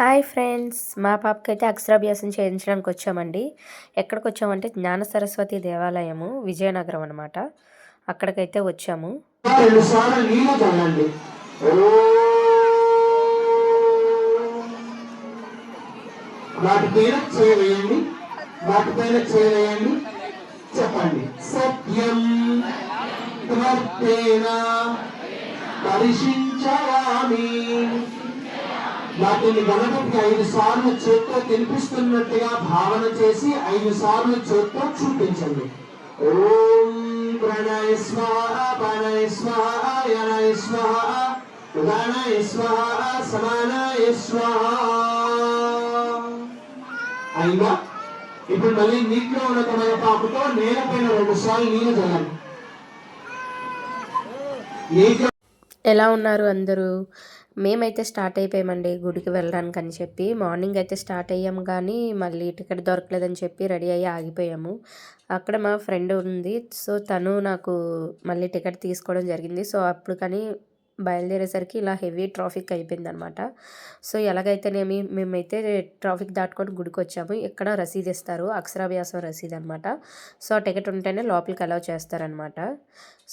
Hi friends. మా పాపకైతే అక్షరాభ్యాసం చేయించడానికి వచ్చామండి. ఎక్కడికి వచ్చామంటే జ్ఞాన సరస్వతి దేవాలయము విజయనగరం అనమాట అక్కడికైతే వచ్చాము. చెప్పండి. సత్యం వాటిని గణపతికి ఐదు సార్లు చేత్తో తినిపిస్తున్నట్టుగా భావన చేసి ఐదు సార్లు చేత్తో చూపించండి. ఓం ప్రణయ స్వాహ ప్రణయ స్వాహ యనయ స్వాహ ఉదానయ స్వాహ సమానాయ స్వాహ. అయిందా? ఇప్పుడు మళ్ళీ నీటిలో ఉన్న తమ పాపుతో నేలపైన రెండు సార్లు నీళ్ళు చల్లండి. నీటిలో ఎలా ఉన్నారు అందరూ? మేమైతే స్టార్ట్ అయిపోయామండి గుడికి వెళ్ళడానికి అని చెప్పి. మార్నింగ్ అయితే స్టార్ట్ అయ్యాము కానీ మళ్ళీ టికెట్ దొరకలేదని చెప్పి రెడీ అయ్యి ఆగిపోయాము. అక్కడ మా ఫ్రెండ్ ఉంది. సో తను నాకు మళ్ళీ టికెట్ తీసుకోవడం జరిగింది. సో అప్పుడు కానీ బయలుదేరేసరికి ఇలా హెవీ ట్రాఫిక్ అయిపోయింది అనమాట సో ఎలాగైతేనేమి మేమైతే ట్రాఫిక్ దాటుకొని గుడికి వచ్చాము. ఇక్కడ రసీదు ఇస్తారు. అక్షరాభ్యాసం రసీదు అనమాట. సో ఆ టికెట్ ఉంటేనే లోపలికి అలౌ చేస్తారనమాట.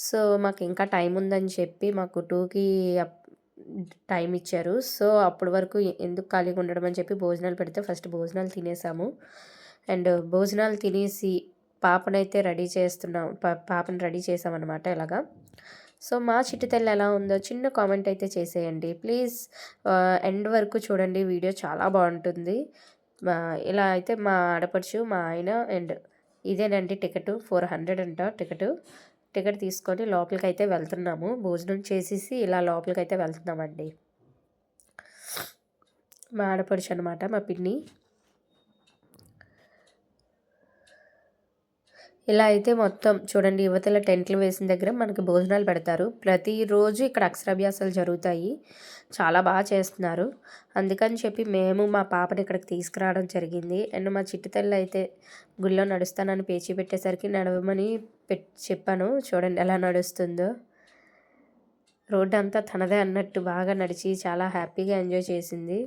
సో మాకు ఇంకా టైం ఉందని చెప్పి మాకు టూకి టైం ఇచ్చారు. సో అప్పటి వరకు ఎందుకు ఖాళీగా ఉండడం అని చెప్పి భోజనాలు పెడితే ఫస్ట్ భోజనాలు తినేసాము. అండ్ భోజనాలు తినేసి పాపనైతే రెడీ చేస్తున్నాం పాపని రెడీ చేసామన్నమాట ఇలాగా సో మా చిట్టి తల్లి ఎలా ఉందో చిన్న కామెంట్ అయితే చేసేయండి. ప్లీజ్ ఎండ్ వరకు చూడండి. వీడియో చాలా బాగుంటుంది. ఇలా అయితే మా ఆడపడుచు మా ఆయన అండ్ ఇదేనండి టికెట్. ఫోర్ హండ్రెడ్ అంట టికెట్. టికెట్ తీసుకొని లోపలికి అయితే వెళ్తున్నాము. భోజనం చేసేసి ఇలా లోపలికి అయితే వెళ్తున్నామండి. మా ఆడపడుచు అనమాట మా పిన్ని. ఇలా అయితే మొత్తం చూడండి యువతల టెంట్లు వేసిన దగ్గర మనకి భోజనాలు పెడతారు. ప్రతిరోజు ఇక్కడ అక్షరాభ్యాసాలు జరుగుతాయి. చాలా బాగా చేస్తున్నారు. అందుకని చెప్పి మేము మా పాపని ఇక్కడికి తీసుకురావడం జరిగింది. అండ్ మా చిట్టి తల్లి అయితే గుళ్ళో నడుస్తానని పేచీ పెట్టేసరికి నడవమని పెట్ చెప్పాను. చూడండి ఎలా నడుస్తుందో. రోడ్డు అంతా తనదే అన్నట్టు బాగా నడిచి చాలా హ్యాపీగా ఎంజాయ్ చేసింది.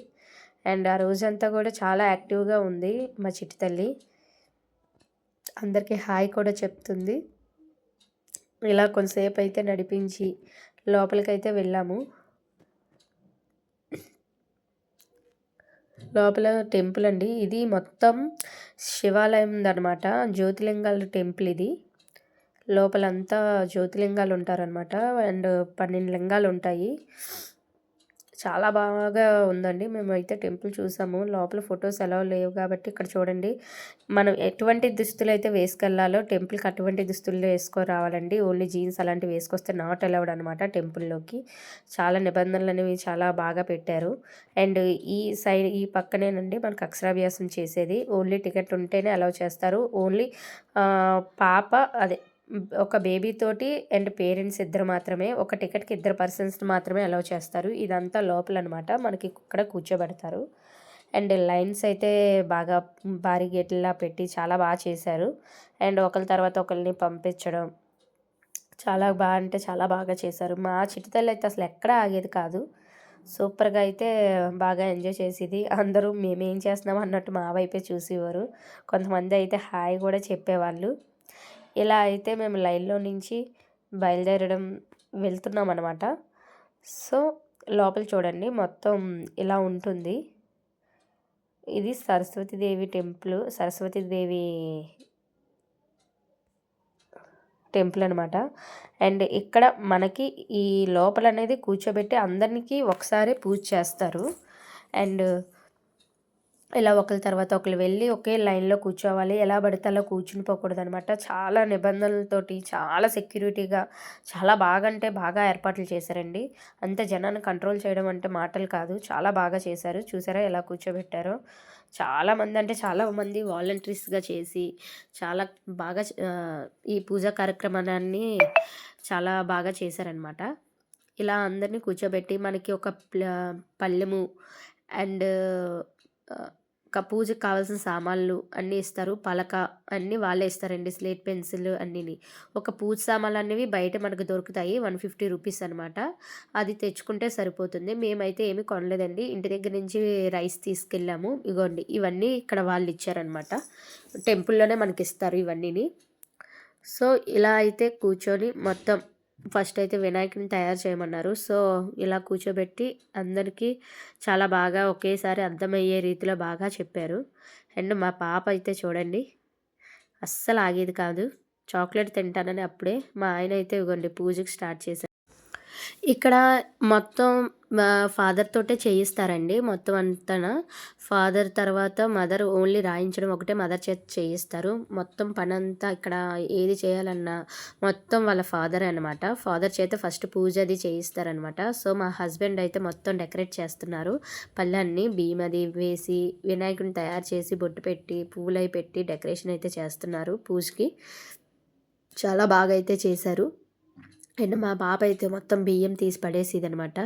అండ్ ఆ రోజంతా కూడా చాలా యాక్టివ్గా ఉంది మా చిట్టి తల్లి అందరికీ హాయ్ కూడా చెప్తుంది. ఇలా కొంతసేపు అయితే నడిపించి లోపలికైతే వెళ్ళాము. లోపల టెంపుల్ అండి. ఇది మొత్తం శివాలయం అనమాట జ్యోతిలింగాల టెంపుల్ ఇది. లోపలంతా జ్యోతిలింగాలు ఉంటారనమాట అండ్ పన్నెండు లింగాలు ఉంటాయి చాలా బాగా ఉందండి. మేమైతే టెంపుల్ చూసాము. లోపల ఫొటోస్ ఎలా లేవు కాబట్టి ఇక్కడ చూడండి. మనం ఎటువంటి దుస్తులు అయితే వేసుకెళ్ళాలో టెంపుల్కి అటువంటి దుస్తులు వేసుకొని రావాలండి ఓన్లీ జీన్స్ అలాంటివి వేసుకొస్తే నాట్ అలౌడ్ అనమాట టెంపుల్లోకి. చాలా నిబంధనలు అనేవి చాలా బాగా పెట్టారు. అండ్ ఈ సైడ్ ఈ పక్కనేనండి మనకు అక్షరాభ్యాసం చేసేది. ఓన్లీ టికెట్ ఉంటేనే అలౌ చేస్తారు. ఓన్లీ పాప అదే ఒక బేబీ తోటి అండ్ పేరెంట్స్ ఇద్దరు మాత్రమే ఒక టికెట్కి ఇద్దరు పర్సన్స్ మాత్రమే అలౌ చేస్తారు. ఇదంతా లోపల అనమాట మనకి ఇక్కడ కూర్చోబెడతారు. అండ్ లైన్స్ అయితే బాగా భారీ గేట్లా పెట్టి చాలా బాగా చేశారు. అండ్ ఒకరి తర్వాత ఒకరిని పంపించడం చాలా బాగా అంటే చాలా బాగా చేశారు. మా చిట్టుతల్లి అయితే అసలు ఎక్కడ ఆగేది కాదు. సూపర్గా అయితే బాగా ఎంజాయ్ చేసేది. అందరూ మేమేం చేస్తున్నాం అన్నట్టు మా వైపే చూసేవారు. కొంతమంది అయితే హాయ్ కూడా చెప్పేవాళ్ళు. ఇలా అయితే మేము లైన్లో నుంచి బయలుదేరడం వెళ్తున్నాం అనమాట సో లోపల చూడండి మొత్తం ఇలా ఉంటుంది. ఇది సరస్వతీదేవి టెంపుల్ సరస్వతీదేవి టెంపుల్ అనమాట అండ్ ఇక్కడ మనకి ఈ లోపల అనేది కూర్చోబెట్టి అందరికీ ఒకసారి పూజ చేస్తారు. అండ్ ఇలా ఒకరి తర్వాత ఒకరు వెళ్ళి ఒకే లైన్లో కూర్చోవాలి. ఎలా పడితే అలా కూర్చుని పోకూడదు అనమాట చాలా నిబంధనలతోటి చాలా సెక్యూరిటీగా చాలా బాగా అంటే బాగా ఏర్పాట్లు చేశారండి. అంత జనాన్ని కంట్రోల్ చేయడం అంటే మాటలు కాదు. చాలా బాగా చేశారు. చూసారా ఎలా కూర్చోబెట్టారో. చాలామంది అంటే చాలామంది వాలంటీర్స్గా చేసి చాలా బాగా ఈ పూజా కార్యక్రమాన్ని చాలా బాగా చేశారనమాట. ఇలా అందరినీ కూర్చోబెట్టి మనకి ఒక పళ్ళెము అండ్ పూజకు కావాల్సిన సామాన్లు అన్నీ ఇస్తారు. పలక అన్నీ వాళ్ళే ఇస్తారండి. స్లేట్ పెన్సిల్ అన్నీని. ఒక పూజ సామాన్లు అనేవి బయట మనకు దొరుకుతాయి. 150 రూపీస్ అనమాట. అది తెచ్చుకుంటే సరిపోతుంది. మేమైతే ఏమి కొనలేదండి. ఇంటి దగ్గర నుంచి రైస్ తీసుకెళ్ళాము. ఇగోండి ఇవన్నీ ఇక్కడ వాళ్ళు ఇచ్చారనమాట. టెంపుల్‌లోనే మనకి ఇస్తారు ఇవన్నీని. సో, ఇలా అయితే కూర్చొని మొత్తం ఫస్ట్ అయితే వినాయకుని తయారు చేయమన్నారు. సో, ఇలా కూర్చోబెట్టి అందరికీ చాలా బాగా ఒకేసారి అర్థమయ్యే రీతిలో బాగా చెప్పారు. అండ్ మా పాప అయితే చూడండి అస్సలు ఆగేది కాదు. చాక్లెట్ తింటానని అప్పుడే మా ఆయన అయితే ఇవ్వండి పూజకి స్టార్ట్ చేశారు. ఇక్కడ మొత్తం మా ఫాదర్ తోటే చేయిస్తారండి మొత్తం అంతాన. ఫాదర్ తర్వాత మదర్ ఓన్లీ రాయించడం ఒకటే మదర్ చేత చేయిస్తారు. మొత్తం పనంతా ఇక్కడ ఏది చేయాలన్నా మొత్తం వాళ్ళ ఫాదర్ అనమాట. ఫాదర్ చేత ఫస్ట్ పూజ అది చేయిస్తారనమాట. సో, మా హస్బెండ్ అయితే మొత్తం డెకరేట్ చేస్తున్నారు. పళ్ళన్ని భీమది వేసి వినాయకుడిని తయారు చేసి బొట్టు పెట్టి పూలై పెట్టి డెకరేషన్ అయితే చేస్తున్నారు పూజకి. చాలా బాగా అయితే చేశారు. అండ్ మా పాప అయితే మొత్తం బియ్యం తీసి పడేసిదనమాట.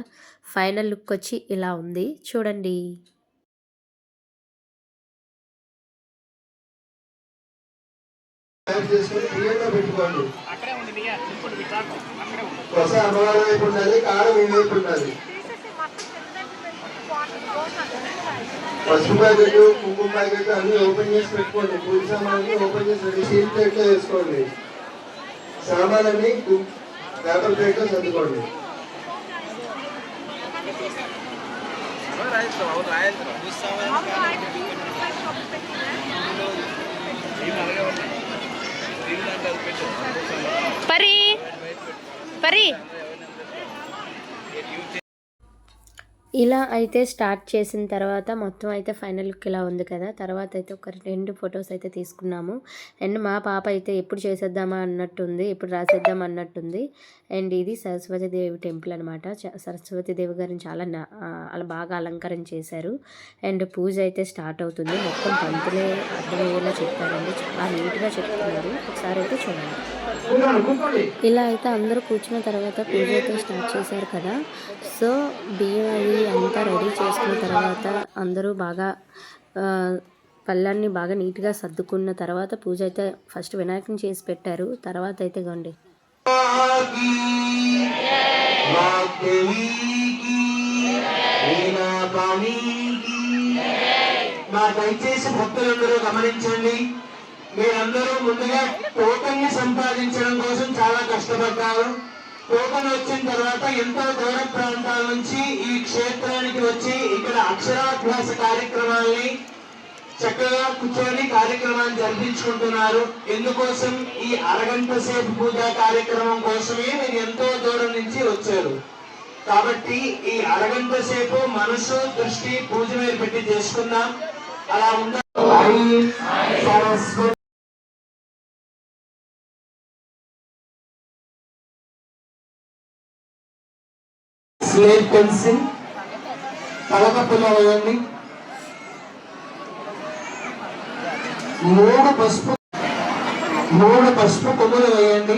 ఫైనల్ లుక్ వచ్చి ఇలా ఉంది. చూడండి. పసుపు ప్యాకెట్ కుంకుమ ప్యాకెట్ అన్ని ఓపెన్ చేసి పెట్టుకోండి. పూజ సామాన్లు ఓపెన్ చేసి రెడీ వేసుకోండి. సామాన్లన్నీ పేపర్ ప్లేట్ సర్దుకోండి. పరి పరి ఇలా అయితే స్టార్ట్ చేసిన తర్వాత మొత్తం అయితే ఫైనల్ లుక్ ఇలా ఉంది కదా. తర్వాత అయితే ఒక రెండు ఫొటోస్ అయితే తీసుకున్నాము. అండ్ మా పాప అయితే ఎప్పుడు చేసేద్దామా అన్నట్టుంది ఎప్పుడు రాసేద్దాం అన్నట్టుంది. అండ్ ఇది సరస్వతి దేవి టెంపుల్ అనమాట సరస్వతి దేవి గారిని చాలా అలా బాగా అలంకరణ చేశారు. అండ్ పూజ అయితే స్టార్ట్ అవుతుంది. మొత్తం పంతులే అర్థమయ్యేలా చెప్పారండి. చాలా నీట్గా చెప్తున్నారు. ఒకసారి అయితే చూడండి. ఇలా అయితే అందరూ కూర్చున్న తర్వాత పూజ అయితే స్టార్ట్ చేశారు కదా. సో బియ్యం అవి అంతా రెడీ చేసుకున్న తర్వాత అందరూ బాగా పళ్ళాన్ని బాగా నీట్గా సర్దుకున్న తర్వాత పూజ అయితే ఫస్ట్ వినాయకుని చేసి పెట్టారు. తర్వాత అయితే గండి దయచేసి భక్తులందరూ గమనించండి. మీరందరూ ముందుగా టోకన్ని సంపాదించడం కోసం చాలా కష్టపడ్డారు. టోకన్ వచ్చిన తర్వాత ఎంతో దూర ప్రాంతాల నుంచి ఈ క్షేత్రానికి వచ్చి ఇక్కడ అక్షరాభ్యాస కార్యక్రమాల్ని చక్కగా కూర్చొని కార్యక్రమాన్ని జరిపించుకుంటున్నారు. ఎందుకోసం ఈ అరగంట సేపు పూజా కార్యక్రమం కోసమే మీరు ఎంతో దూరం నుంచి వచ్చారు. కాబట్టి ఈ అరగంట సేపు మనసు దృష్టి పూజ మీద పెట్టి చేసుకుందాం. అలా ఉందా? సరస్వతి స్లేట్ పెన్సిల్ పలక వేయండి మూడు పసుపు మూడు పసుపు కొమ్ములు వేయండి.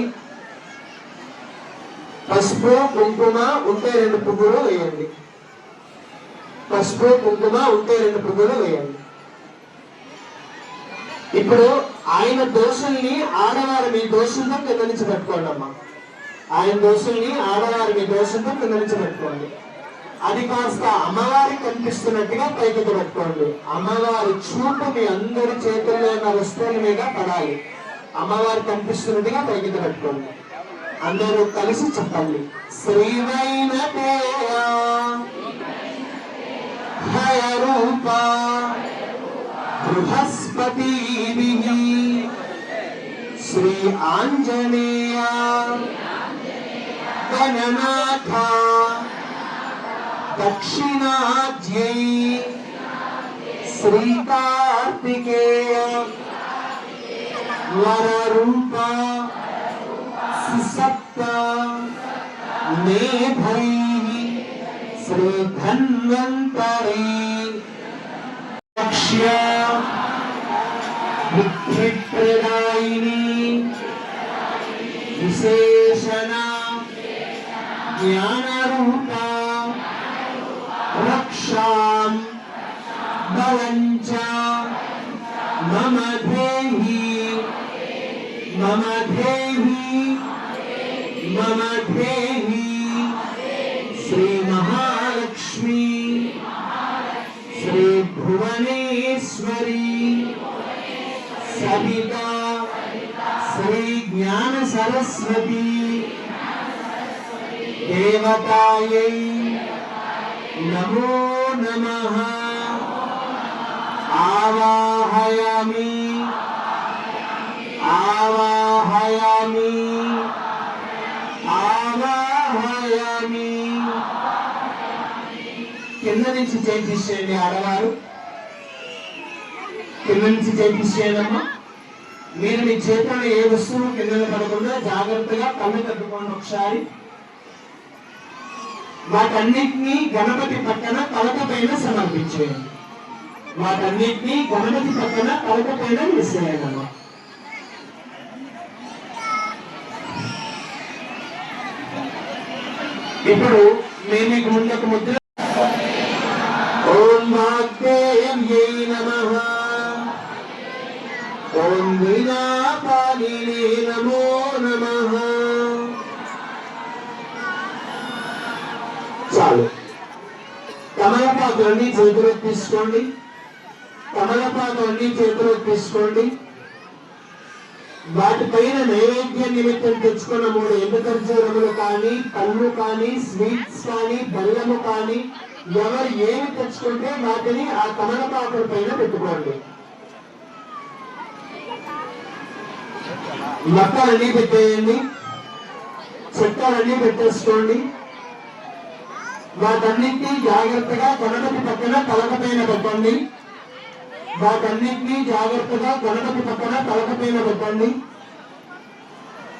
పసుపు కుంకుమ ఉంటే రెండు పువ్వులు వేయండి. పసుపు కుంకుమ ఉంటే రెండు పువ్వులు వేయండి. ఇప్పుడు ఆయన దోషుల్ని ఆడవారు మీ దోషులతో కింద నుంచి పెట్టుకోండి అమ్మా ఆయన దోషుల్ని ఆడవారికి దోషంతో దోషులతో కింద నుంచి పెట్టుకోండి అది కాస్త అమ్మవారికి కనిపిస్తున్నట్టుగా పైకి పెట్టుకోండి. అమ్మవారి చూపు మీ అందరి చేతుల్లో ఉన్న వస్తువుల మీద పడాలి. అమ్మవారు కనిపిస్తున్నట్టుగా పైకి పెట్టుకోండి. అందరూ కలిసి చెప్పండి. శ్రీవైన హయ రూప బృహస్పతి శ్రీ ఆంజనేయ. गणनाथा दक्षिणाद्यै श्रीकार्तिकेय। वररूप सुसप्त। मेधैः श्रीधन्वन्तरे। लक्ष्य ஞான నమో నమ. ఆవాహయామి. ఆవాహయామి. ఆవాహయామి. కింద నుంచి చేయించేయండి ఆడవారు. కింద నుంచి చేయించేయండి మీరు మీ చేతిలో ఏ వస్తువు కింద పడకుండా జాగ్రత్తగా కళ్ళు తట్టుకోండి ఒకసారి. వాటన్నిటినీ గణపతి పక్కన తలక పైన సమర్పించేయండి వాటన్నిటినీ గణపతి పక్కన తలక పైన వేసేయండి ఇప్పుడు నేను మీకు ముందొక ముద్ర తమలపాకులన్నీ చేతిలో తీసుకోండి తమలపాకులన్నీ చేతిలో తీసుకోండి వాటిపైన నైవేద్య నిమిత్తం తెచ్చుకున్న మూడు ఎండు ఖర్జూరములు కానీ పళ్ళు కానీ స్వీట్స్ కానీ బెల్లము కానీ ఎవరు ఏమి తెచ్చుకుంటే వాటిని ఆ తమలపాకుల పైన పెట్టుకోండి. మొక్కలన్నీ పెట్టేయండి. చెట్టాలన్నీ పెట్టేసుకోండి. వాటన్నింటినీ జాగ్రత్తగా గణపతి పక్కన తలకపైన పెట్టండి వాటన్నింటినీ జాగ్రత్తగా గణపతి పక్కన తలకపైన పెట్టండి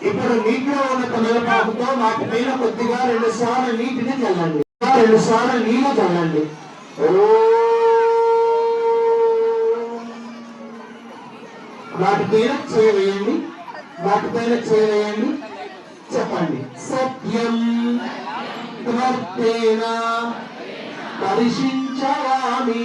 ఇప్పుడు నీటిలో ఉన్న తమలపాకుతో వాటిపైన కొద్దిగా రెండు సార్లు నీటిని చల్లండి. రెండు సార్లు నీళ్ళు చల్లండి. వాటిపైన చేయవేయండి వాటిపైన చేయవేయండి చెప్పండి. సత్యం. త్వర్తేన పరిశించవామి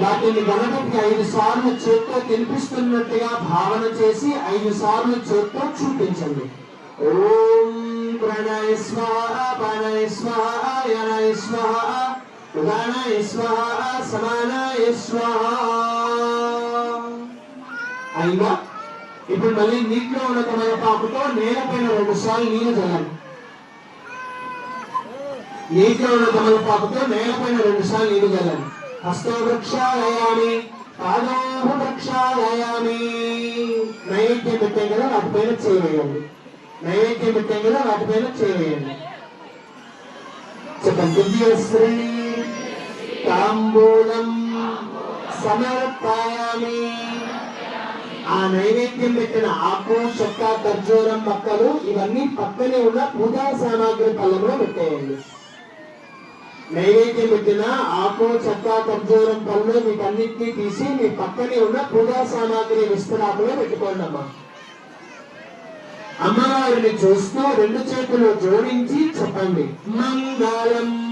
వాటిని గణపతి ఐదు సార్లు చేత్తో తినిపిస్తున్నట్టుగా భావన చేసి ఐదు సార్లు చేత్తో చూపించండి. ఓం ప్రణయ స్వాహ ప్రణయ స్వాహ యనయ స్వాహ ఉదానయ స్వాహ సమానాయ స్వాహ. అయిందా ఇప్పుడు మళ్ళీ నీటిలో ఉన్న తమ పాపుతో నేలపైన రెండు సార్లు నీళ్ళు చల్లండి నీటిలో ఉన్న తమలపాకుతో నేలపైన రెండు సార్లు నీళ్ళు చల్లండి హస్తో వృక్షాలయామి పాదోహ వృక్షాలయామి నైవేద్యం పెట్టాం కదా వాటిపైన చేయవేయండి నైవేద్యం పెట్టాం కదా వాటిపైన చేయవేయండి చెప్పండి. దివ్యశ్రీ తాంబూలం సమర్పయామి. ఆ నైవేద్యం పెట్టిన ఆకు చెక్క ఖర్జూరం మొక్కలు ఇవన్నీ పక్కనే ఉన్న పూజా సామాగ్రి పళ్ళలో పెట్టేయండి నైవేద్యం పెట్టిన ఆకు చెక్క ఖర్జూరం పళ్ళు వీటన్నిటినీ తీసి మీ పక్కనే ఉన్న పూజా సామాగ్రి విస్తరాకులో పెట్టుకోండి అమ్మా. అమ్మవారిని చూస్తూ రెండు చేతులు జోడించి చెప్పండి. మంగళం.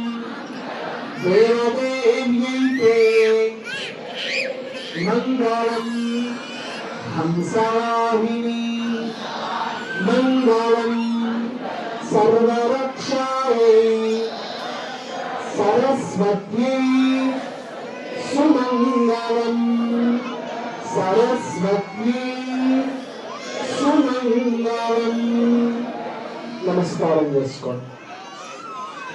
మంగళం. హంసవాహిని. మంగళం. సర్వరక్షాయై సరస్వత్యై సుమంగళం. సరస్వత్యై సుమంగళం. నమస్కారం చేసుకోండి.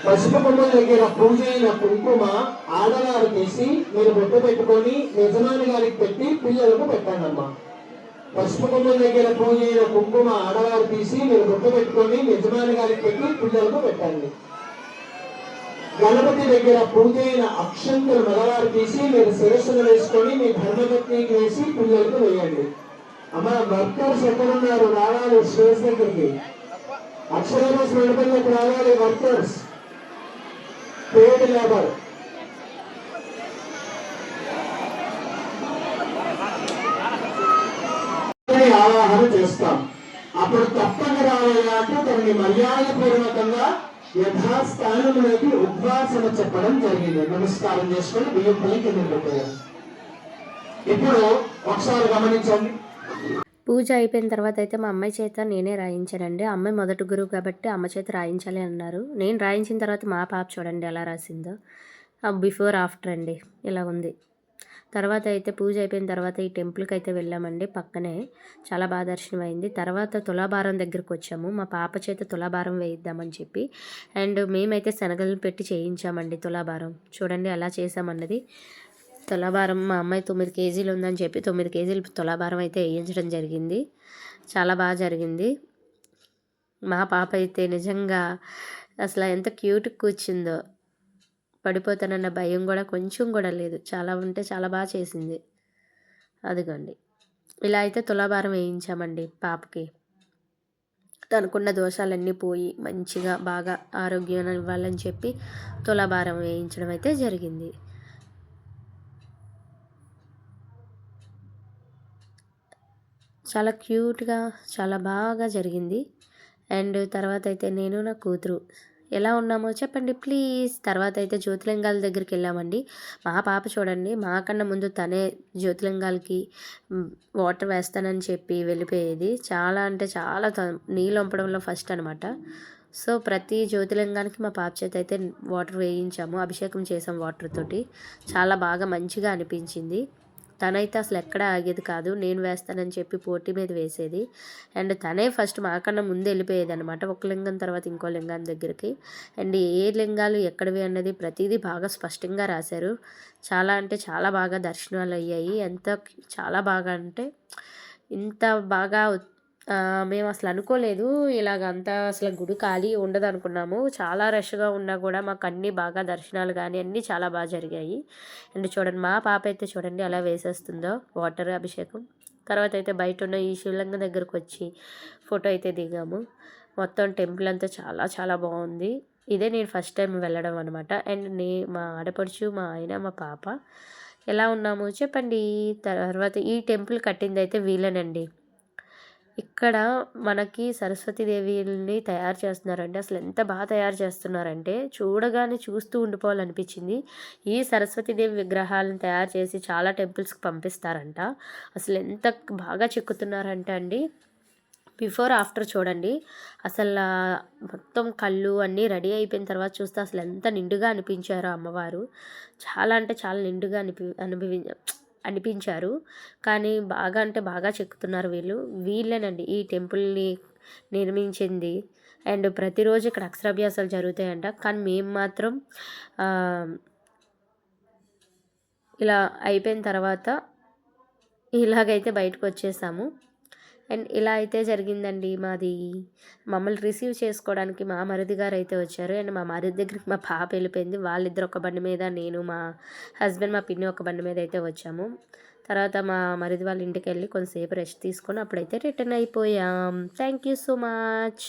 పసుపు బొమ్మ దగ్గర పూజ అయిన కుంకుమ ఆడవారు తీసి మీరు బొట్టు పెట్టుకొని యజమాని గారికి పెట్టి పిల్లలకు పెట్టానమ్మా పసుపు బొమ్మ దగ్గర పూజ అయిన కుంకుమ ఆడవారు తీసి మీరు బొట్టు పెట్టుకొని యజమాని గారికి పెట్టి పిల్లలకు పెట్టండి. గణపతి దగ్గర పూజైన అక్షంతలు మగవారు తీసి మీరు శిరస్సును వేసుకొని మీ ధర్మపత్నికి వేసి పిల్లలకు వేయండి. అమ్మ వర్కర్స్ ఎక్కడున్నారు? రావాలి స్టేజ్ దగ్గరికి. అక్షరాభ్యాస నడపల్లకు రావాలి వర్కర్స్. పేడ్ లేబర్ ఆవాహన చేస్తాం. అప్పుడు తప్పక రావాలంటే కొన్ని మర్యాద పూర్వకంగా యథాస్థానంలోకి ఉద్వాసన చెప్పడం జరిగింది. నమస్కారం చేసుకొని బియ్యం పై కింద పెట్టారు ఇప్పుడు ఒకసారి గమనించండి. పూజ అయిపోయిన తర్వాత అయితే మా అమ్మాయి చేత నేనే రాయించానండి. అమ్మాయి మొదటి గురువు కాబట్టి అమ్మ చేత రాయించాలి అన్నారు. నేను రాయించిన తర్వాత మా పాప చూడండి ఎలా రాసిందో. బిఫోర్ ఆఫ్టర్ అండి. ఇలా ఉంది. తర్వాత అయితే పూజ అయిపోయిన తర్వాత ఈ టెంపుల్కి అయితే వెళ్ళామండి పక్కనే. చాలా బాగా దర్శనం అయింది తర్వాత తులాభారం దగ్గరికి వచ్చాము. మా పాప చేత తులాభారం వేయిద్దామని చెప్పి. అండ్ మేమైతే శనగలు పెట్టి చేయించామండి తులాభారం. చూడండి అలా చేసామన్నది తులాభారం మా అమ్మాయి తొమ్మిది కేజీలు ఉందని చెప్పి తొమ్మిది కేజీలు తులాభారం అయితే వేయించడం జరిగింది. చాలా బాగా జరిగింది. మా పాప అయితే నిజంగా అసలు ఎంత క్యూట్ కూర్చుందో. పడిపోతానన్న భయం కూడా కొంచెం కూడా లేదు. చాలా ఉంటే చాలా బాగా చేసింది. అదిగోండి. ఇలా అయితే తులాభారం వేయించామండి పాపకి. తనకున్న దోషాలన్నీ పోయి మంచిగా బాగా ఆరోగ్యం ఇవ్వాలని చెప్పి తులాభారం వేయించడం అయితే జరిగింది. చాలా క్యూట్గా చాలా బాగా జరిగింది. అండ్ తర్వాత అయితే నేను నా కూతురు ఎలా ఉన్నామో చెప్పండి ప్లీజ్. తర్వాత అయితే జ్యోతిలింగాల దగ్గరికి వెళ్ళామండి. మా పాప చూడండి మాకన్నా ముందు తనే జ్యోతిలింగాలకి వాటర్ వేస్తానని చెప్పి వెళ్ళిపోయేది. చాలా అంటే చాలా త- నీళ్ళు వంపడంలో ఫస్ట్ అనమాట సో ప్రతి జ్యోతిలింగానికి మా పాప చేత అయితే వాటర్ వేయించాము అభిషేకం చేసాం వాటర్ తోటి. చాలా బాగా మంచిగా అనిపించింది. తనైతే అసలు ఎక్కడ ఆగేది కాదు. నేను వేస్తానని చెప్పి పోటీ మీద వేసేది. అండ్ తనే ఫస్ట్ మాకన్నా ముందు వెళ్ళిపోయేది అనమాట ఒక లింగం తర్వాత ఇంకో లింగం దగ్గరికి. అండ్ ఏ లింగాలు ఎక్కడివి అన్నది ప్రతిదీ బాగా స్పష్టంగా రాశారు. చాలా అంటే చాలా బాగా దర్శనాలు అయ్యాయి. ఎంత చాలా బాగా అంటే ఇంత బాగా మేము అసలు అనుకోలేదు ఇలాగంతా అసలు గుడి ఖాళీ ఉండదు అనుకున్నాము చాలా రష్గా ఉన్నా కూడా మాకు అన్నీ బాగా దర్శనాలు కానీ అన్నీ చాలా బాగా జరిగాయి. అండ్ చూడండి మా పాప అయితే చూడండి అలా వేసేస్తుందో వాటర్ అభిషేకం. తర్వాత అయితే బయట ఉన్న ఈ శివలింగం దగ్గరకు వచ్చి ఫోటో అయితే దిగాము. మొత్తం టెంపుల్ అంతా చాలా చాలా బాగుంది. ఇదే నేను ఫస్ట్ టైం వెళ్ళడం అనమాట. అండ్ నే మా ఆడపడుచు మా ఆయన మా పాప ఎలా ఉన్నాము చెప్పండి. తర్వాత ఈ టెంపుల్ కట్టింది అయితే వీళ్ళనండి. ఇక్కడ మనకి సరస్వతీదేవిని తయారు చేస్తున్నారంటే అసలు ఎంత బాగా తయారు చేస్తున్నారంటే చూడగానే చూస్తూ ఉండిపోవాలనిపించింది. ఈ సరస్వతీదేవి విగ్రహాలను తయారు చేసి చాలా టెంపుల్స్కి పంపిస్తారంట. అసలు ఎంత బాగా చెక్కుతున్నారంటే అండి. బిఫోర్ ఆఫ్టర్ చూడండి. అసలు మొత్తం కళ్ళు అన్నీ రెడీ అయిపోయిన తర్వాత చూస్తే అసలు ఎంత నిండుగా అనిపించారో అమ్మవారు. చాలా అంటే చాలా నిండుగా అనిపి అనుభవి అనిపించారు. కానీ బాగా అంటే బాగా చెక్కుతున్నారు వీళ్ళు. వీళ్ళేనండి ఈ టెంపుల్ని నిర్మించింది. అండ్ ప్రతిరోజు ఇక్కడ అక్షరాభ్యాసాలు జరుగుతాయంట. కానీ మేము మాత్రం ఇలా అయిపోయిన తర్వాత ఇలాగైతే బయటకు వచ్చేసాము. అండ్ ఇలా అయితే జరిగిందండి మాది. మమ్మల్ని రిసీవ్ చేసుకోవడానికి మా మరిది గారు అయితే వచ్చారు. అండ్ మా మరిది దగ్గరికి మా పాప వెళ్ళిపోయింది. వాళ్ళిద్దరు ఒక బండి మీద నేను మా హస్బెండ్ మా పిన్ని ఒక బండి మీద అయితే వచ్చాము. తర్వాత మా మరిది వాళ్ళ ఇంటికి వెళ్ళి కొంతసేపు రెస్ట్ తీసుకొని అప్పుడైతే రిటర్న్ అయిపోయాం. Thank you so much.